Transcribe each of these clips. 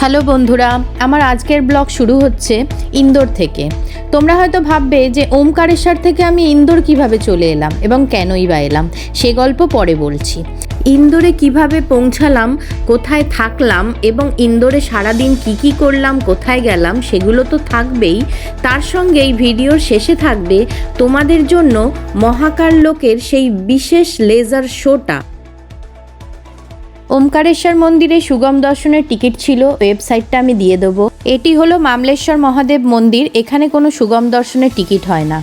Hello বন্ধুরা, আমার আজকের ব্লগ শুরু হচ্ছে ইন্দোর থেকে। তোমরা হয়তো ভাববে যে ওমকারেশ্বর থেকে আমি ইন্দোর কীভাবে চলে এলাম এবং কেনই বা এলাম, সে গল্প পরে বলছি। ইন্দোরে কীভাবে পৌঁছালাম, কোথায় থাকলাম এবং ইন্দোরে সারাদিন কি কি করলাম, কোথায় গেলাম, সেগুলো তো থাকবেই। তার সঙ্গে এই ভিডিওর শেষে থাকবে তোমাদের জন্য মহাকার লোকের সেই বিশেষ লেজার শোটা ওমকারেশ্বর মন্দিরে সুগম দর্শনের টিকিট ছিল, ওয়েবসাইটটা আমি দিয়ে দেবো। এটি হলো মামলেশ্বর মহাদেব মন্দির, এখানে কোনো সুগম দর্শনের টিকিট হয় না।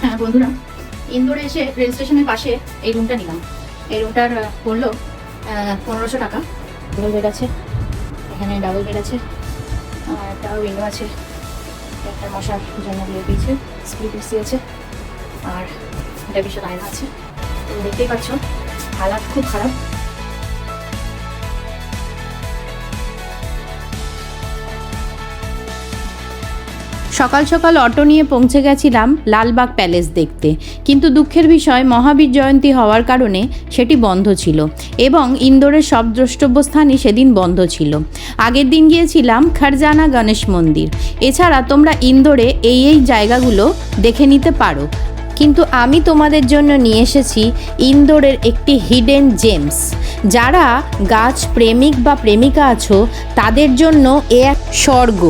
হ্যাঁ বন্ধুরা, ইন্দোরে এসে রেল স্টেশনের পাশে এই রুমটা নিলাম। এই রুমটার পড়ল পনেরোশো টাকা। ডবল বেড আছে, এখানে ডাবল বেড আছে, আর একটা উইন্ডো আছে। একটা মশার জন্য দিয়ে দিয়েছে স্প্লিট আছে আর এটা বিশাল আয়না আছে। দেখতেই পাচ্ছ, হালাত খুব খারাপ। সকাল সকাল অটো নিয়ে পৌঁছে গেছিলাম লালবাগ প্যালেস দেখতে। কিন্তু দুঃখের বিষয়, মহাবীর জয়ন্তী হওয়ার কারণে সেটি বন্ধ ছিল এবং ইন্দোরের সব দ্রষ্টব্য স্থানই সেদিন বন্ধ ছিল। আগের দিন গিয়েছিলাম খারজানা গণেশ মন্দির। এছাড়া তোমরা ইন্দোরে এই এই জায়গাগুলো দেখে নিতে পারো। কিন্তু আমি তোমাদের জন্য নিয়ে এসেছি ইন্দোরের একটি হিডেন জেমস যারা গাছ প্রেমিক বা প্রেমিকা আছো, তাদের জন্য এ এক স্বর্গ।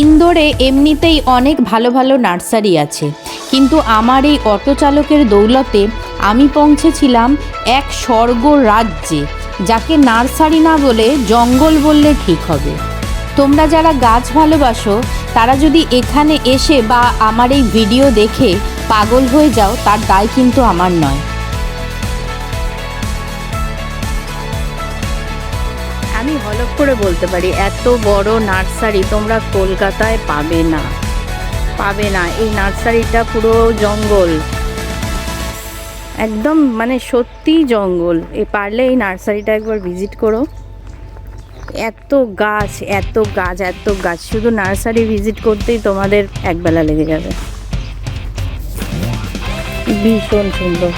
ইন্দোরে এমনিতেই অনেক ভালো ভালো নার্সারি আছে। কিন্তু আমার এই অটো চালকের দৌলতে আমি পৌঁছেছিলাম এক স্বর্গ রাজ্যে, যাকে নার্সারি না বলে জঙ্গল বললে ঠিক হবে। তোমরা যারা গাছ ভালোবাসো, তারা যদি এখানে এসে বা আমার এই ভিডিও দেখে পাগল হয়ে যাও, তার দায় কিন্তু আমার নয়। আমি হলপ করে বলতে পারি, এত বড় নার্সারি তোমরা কলকাতায় পাবে না। পাবে না, এই নার্সারিটা পুরো জঙ্গল। একদম মানে সত্যি জঙ্গল। এ পারলে এই নার্সারিটা একবার ভিজিট করো। এত গাছ এত গাছ এত গাছ। শুধু নার্সারি ভিজিট করতেই তোমাদের একবেলা লেগে যাবে। ভীষণ সুন্দর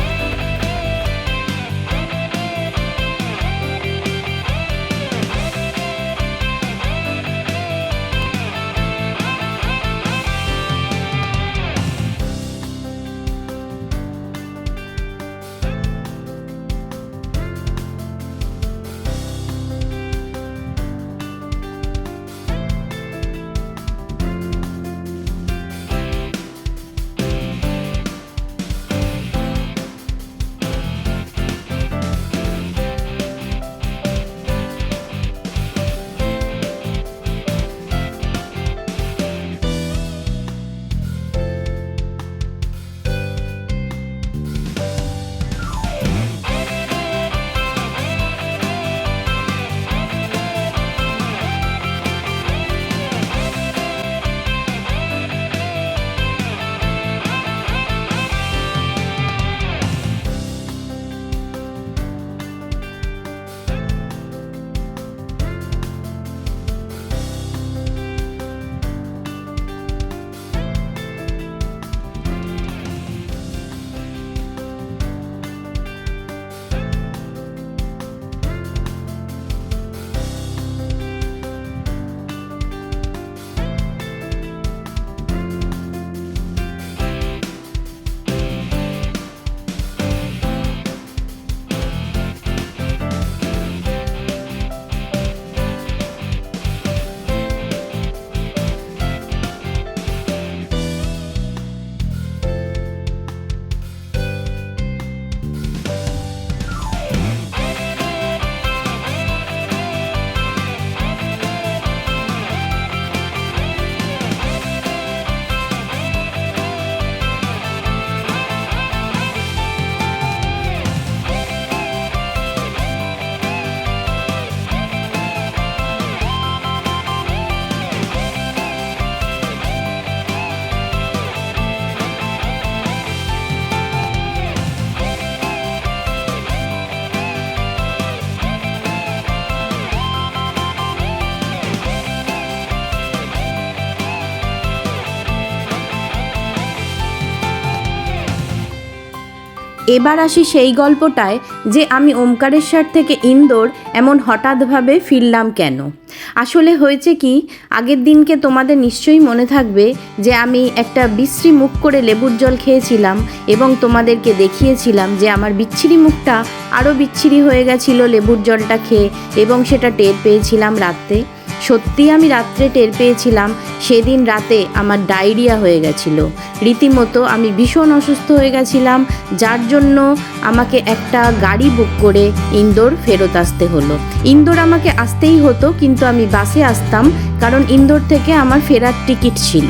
এবার আসি সেই গল্পটায় যে আমি ওমকারেশ্বর থেকে ইন্দোর এমন হঠাৎভাবে ফিরলাম কেন? আসলে হয়েছে কি, আগের দিনকে তোমাদের নিশ্চয়ই মনে থাকবে যে আমি একটা বিশ্রী মুখ করে লেবুর জল খেয়েছিলাম এবং তোমাদেরকে দেখিয়েছিলাম যে আমার বিচ্ছিরি মুখটা আরও বিচ্ছিরি হয়ে গেছিল লেবুর জলটা খেয়ে এবং সেটা টের পেয়েছিলাম রাত্রে। সত্যি আমি রাত্রে টের পেয়েছিলাম, সেদিন রাতে আমার ডায়রিয়া হয়ে গেছিল। রীতিমতো আমি ভীষণ অসুস্থ হয়ে গেছিলাম, যার জন্য আমাকে একটা গাড়ি বুক করে ইন্দোর ফেরত আসতে হলো। ইন্দোর আমাকে আসতেই হতো, কিন্তু আমি বাসে আসতাম, কারণ ইন্দোর থেকে আমার ফেরার টিকিট ছিল।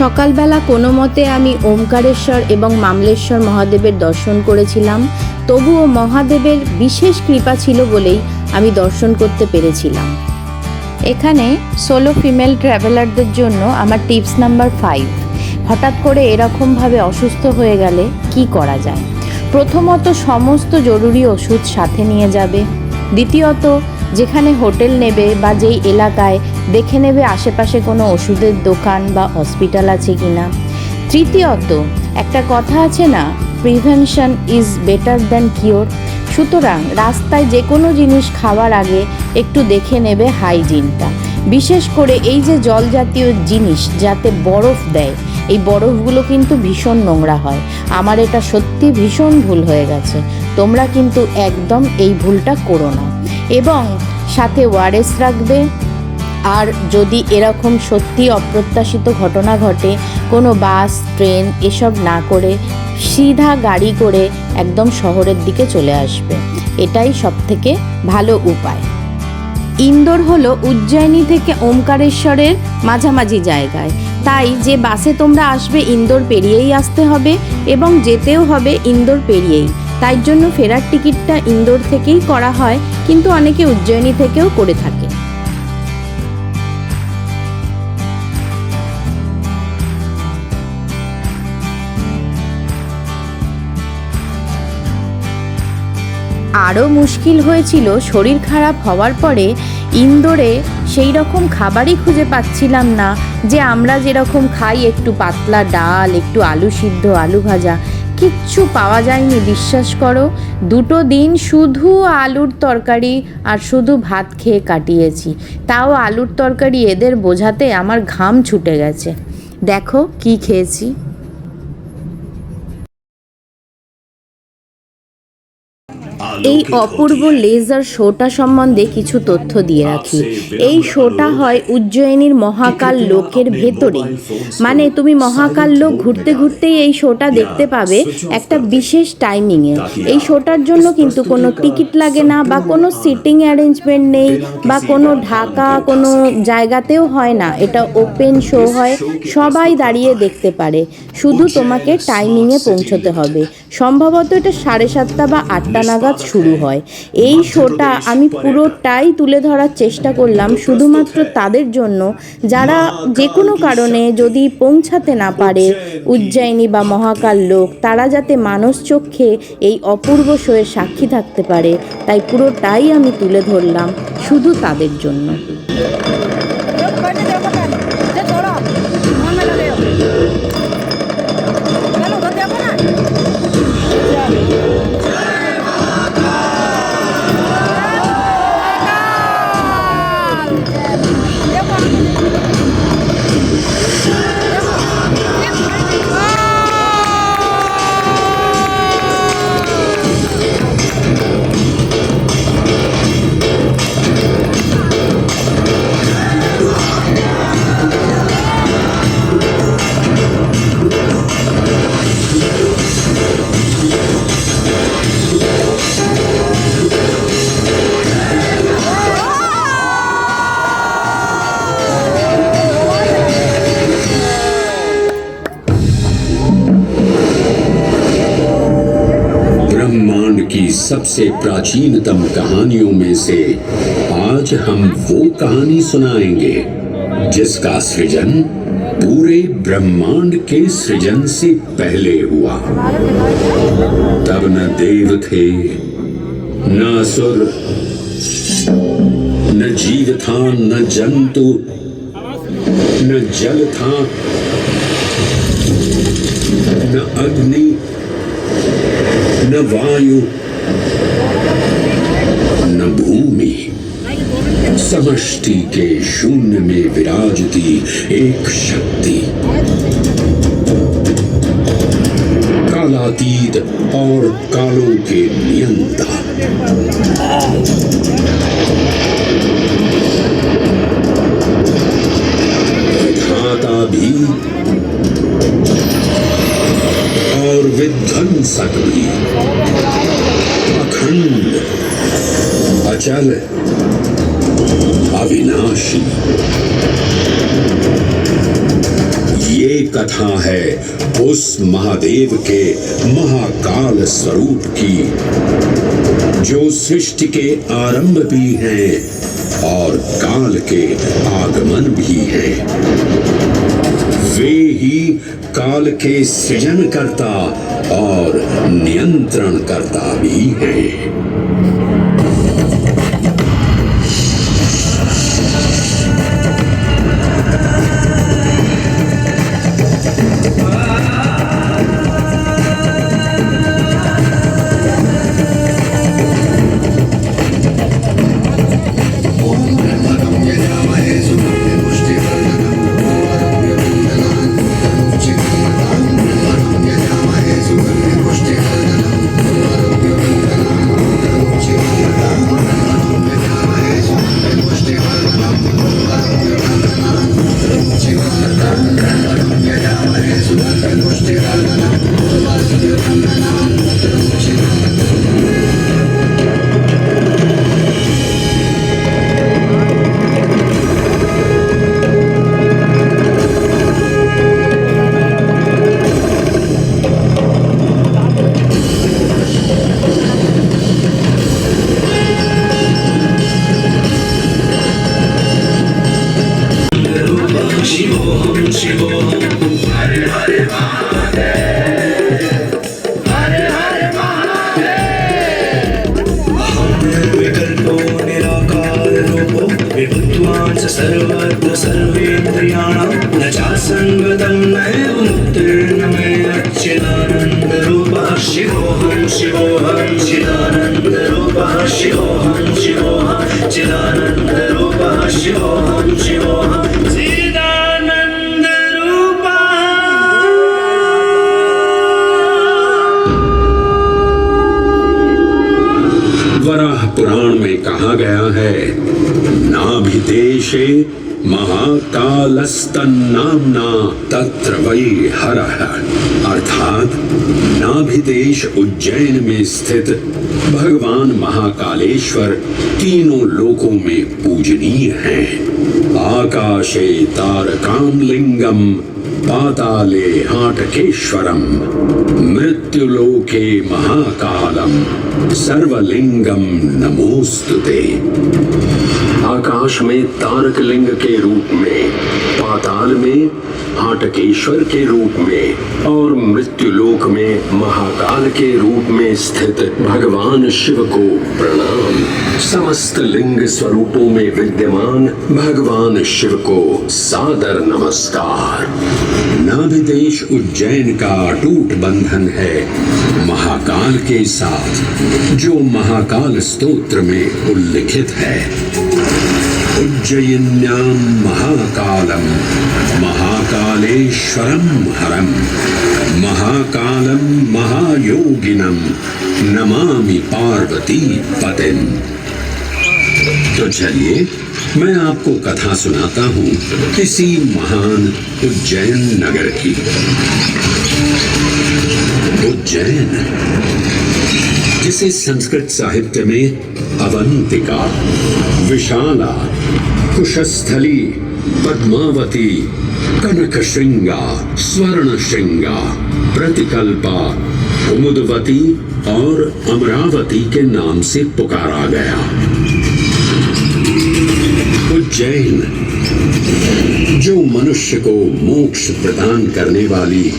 সকালবেলা কোনো মতে আমি ওমকারেশ্বর এবং মামলেশ্বর মহাদেবের দর্শন করেছিলাম, তবুও মহাদেবের বিশেষ কৃপা ছিল বলেই আমি দর্শন করতে পেরেছিলাম। এখানে সোলো ফিমেল ট্রাভেলারদের জন্য আমার টিপস নাম্বার ফাইভ হঠাৎ করে এরকমভাবে অসুস্থ হয়ে গেলে কি করা যায়? প্রথমত সমস্ত জরুরি ওষুধ সাথে নিয়ে যাবে। দ্বিতীয়ত, যেখানে হোটেল নেবে বা যেই এলাকায় দেখে নেবে আশেপাশে কোনো ওষুধের দোকান বা হসপিটাল আছে কি না তৃতীয়ত, একটা কথা আছে না prevention is better than cure সুতরাং রাস্তায় যে কোনো জিনিস খাওয়ার আগে একটু দেখে নেবে হাইজিনটা। বিশেষ করে এই যে জল জাতীয় জিনিস যাতে বরফ দেয়, এই বরফগুলো কিন্তু ভীষণ নোংরা হয়। আমার এটা সত্যি ভীষণ ভুল হয়ে গেছে। তোমরা কিন্তু একদম এই ভুলটা করো না। এবং সাথে ওয়ারেস রাখবে আর যদি এরকম সত্যি অপ্রত্যাশিত ঘটনা ঘটে, কোনো বাস, ট্রেন এসব না করে সিধা গাড়ি করে একদম শহরের দিকে চলে আসবে। এটাই সব থেকে ভালো উপায়। ইন্দোর হলো উজ্জয়িনী থেকে ওমকারেশ্বরের মাঝামাঝি জায়গায়। তাই যে বাসে তোমরা আসবে, ইন্দোর পেরিয়েই আসতে হবে এবং যেতেও হবে ইন্দোর পেরিয়েই। তাই জন্য ফেরার টিকিটটা ইন্দোর থেকেই করা হয়, কিন্তু অনেকে উজ্জয়িনী থেকেও করে থাকে। আরও মুশকিল হয়েছিল শরীর খারাপ হওয়ার পরে ইন্দোরে সেই রকম খাবারই খুঁজে পাচ্ছিলাম না যে আমরা যেরকম খাই একটু পাতলা ডাল, একটু আলু সিদ্ধ, আলু ভাজা। কিচ্ছু পাওয়া যায়নি, বিশ্বাস করো। দুটো দিন শুধু আলুর তরকারি আর শুধু ভাত খেয়ে কাটিয়েছি। তাও আলুর তরকারি এদের বোঝাতে আমার ঘাম ছুটে গেছে। দেখো কি খেয়েছি। এই অপূর্ব লেজার শোটা সম্বন্ধে কিছু তথ্য দিয়ে রাখি। এই শোটা হয় উজ্জয়িনীর মহাকাল লোকের ভেতরে। মানে তুমি মহাকাল লোক ঘুরতে ঘুরতেই এই শোটা দেখতে পাবে একটা বিশেষ টাইমিংয়ে এই শোটার জন্য কিন্তু কোনো টিকিট লাগে না বা কোনো সিটিং অ্যারেঞ্জমেন্ট নেই বা কোনো ঢাকা কোনো জায়গাতেও হয় না। এটা ওপেন শো হয়, সবাই দাঁড়িয়ে দেখতে পারে। শুধু তোমাকে টাইমিংয়ে পৌঁছতে হবে। সম্ভবত এটা সাড়ে সাতটা বা আটটা নাগাদ শুরু হয়। এই শোটা আমি পুরোটাই তুলে ধরার চেষ্টা করলাম শুধুমাত্র তাদের জন্য। যারা যে কোনো কারণে যদি পৌঁছাতে না পারে উজ্জয়িনী। বা মহাকাল লোক তারা যাতে মানুষ চক্ষে এই অপূর্ব শোয়ের সাক্ষী থাকতে পারে তাই পুরোটাই আমি তুলে ধরলাম শুধু তাদের জন্য। सबसे प्राचीनतम कहानियों में से आज हम वो कहानी सुनाएँगे, जिसका सृजन पूरे ब्रह्मांड के सृजन से पहले हुआ। तब न देव थे, न असुर, न जीव था, न जंतु, न जल था, न अग्नि, न वायु। न भूमि समष्टि के शून्य में विराजती एक शक्ति। कालातीत और कालों के नियंता। भी और विध्वंसक भी। अविनाशी ये कथा है उस महादेव के महाकाल स्वरूप की, जो सृष्टि के आरंभ भी हैं और काल के आगमन भी हैं। वे ही काल के सृजन करता और नियंत्रण करता भी हैं। Jesús. सर्वत्र सर्वेन्द्रियाणां न चासङ्गतं नैव मुक्तिर्न मे अच्छिदानन्दरूपः शिवोऽहं शिवोऽहं चिदानन्दरूपः शिवोऽहं शिवोऽहं चिदानन्दरूपः शिवोऽहं कहा गया है। नाभिदेशे महाकालस्तन्नाम्ना तत्र वै अर्थात नाभिदेश उज्जैन में स्थित भगवान महाकालेश्वर तीनों लोकों में पूजनीय हैं। आकाशे तारकाम लिंगम पाताले हाटकेश्वरम, मृत्युलोके महाकालम सर्वलिंगम नमोस्तुते आकाश में तारक लिंग के रूप में, पाताल में हाटकेश्वर के रूप में और मृत्यु लोक में महाकाल के रूप में स्थित भगवान शिव को प्रणाम। समस्त लिंग स्वरूपों में विद्यमान भगवान शिव को सादर नमस्कार। नाभिदेश उज्जैन का अटूट बंधन है महाकाल के साथ, जो महाकाल स्तोत्र में उल्लिखित है। उज्जयिन्यां महाकालम महाकालेश्वरम हरम महाकालम महायोगिनम नमामि पार्वती पतिम। तो चलिए, मैं आपको कथा सुनाता हूँ किसी महान उज्जैन नगर की। उज्जैन? जिसे संस्कृत साहित्य में अवंतिका, विशाला, कुशस्थली, पद्मावती कनक श्रृंगा स्वर्ण श्रृंगा प्रतिकल्पा, कुमुदवती और अमरावती के नाम से पुकारा गया। उज्जैन, जो मनुष्य को मोक्ष प्रदान करने वाली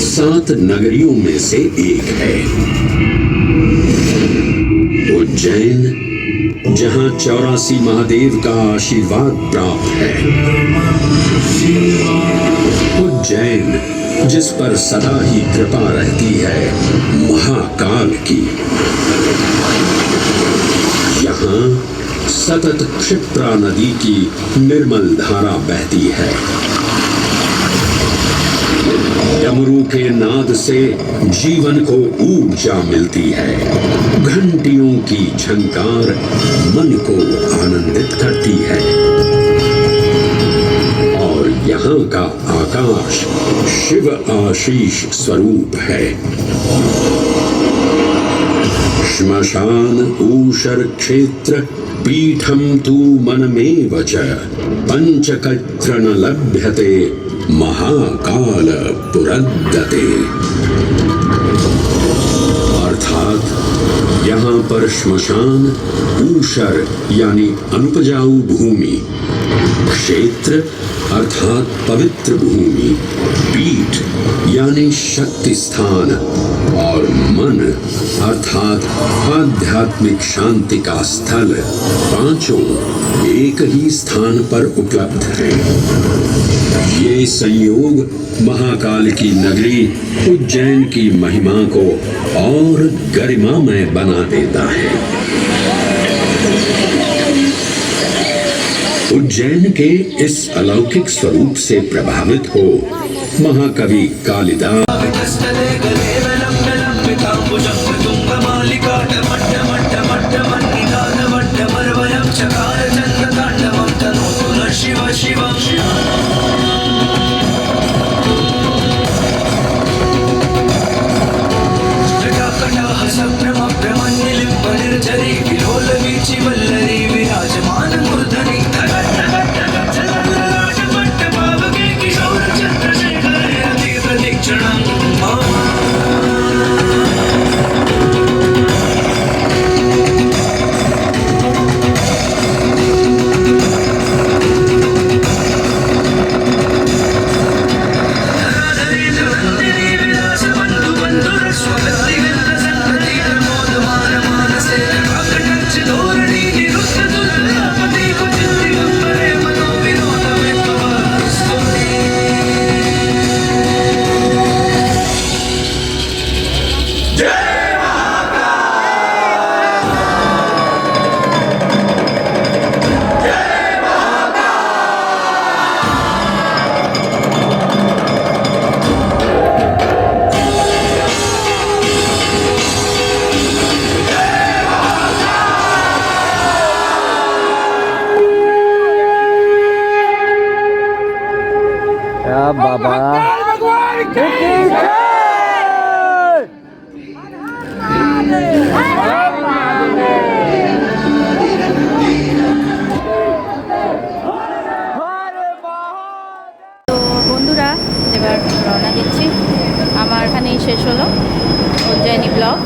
सात नगरियों में से एक है। उज्जैन जहाँ चौरासी महादेव का आशीर्वाद प्राप्त है। उज्जैन जिस पर सदा ही कृपा रहती है, महाकाल की। यहाँ सतत क्षिप्रा नदी की निर्मल धारा बहती है के नाद से जीवन को ऊर्जा मिलती है। घंटियों की झंकार मन को आनंदित करती है। और यहाँ का आकाश शिव आशीष स्वरूप है। श्मशान ऊषर क्षेत्र पीठम तू मनमेव च। पंचकत्र न लभ्यते। महाकाल पुरद्दते अर्थात यहाँ पर श्मशान ऊषर यानी अनुपजाऊ भूमि क्षेत्र अर्थात पवित्र भूमि, पीठ, यानी शक्ति स्थान और मन, अर्थात आध्यात्मिक शांति का स्थल, पाँचों एक ही स्थान पर उपलब्ध है। ये संयोग महाकाल की नगरी, उज्जैन की महिमा को और गरिमामय बना देता है। उज्जैन के इस अलौकिक स्वरूप से प्रभावित हो। महाकवि कालिदास। এখানেই শেষ হলো উজ্জয়িনী ব্লগ।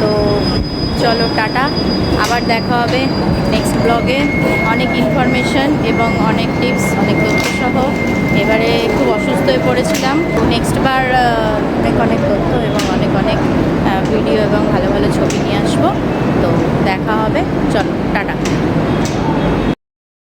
তো চলো টাটা। আবার দেখা হবে নেক্সট ব্লগে। অনেক ইনফরমেশন এবং অনেক টিপস অনেক তথ্য সহ। এবারে খুব অসুস্থ হয়ে পড়েছিলাম। নেক্সট বার অনেক অনেক তথ্য এবং অনেক অনেক ভিডিও এবং ভালো ভালো ছবি নিয়ে আসব। তো দেখা হবে। চলো, টাটা।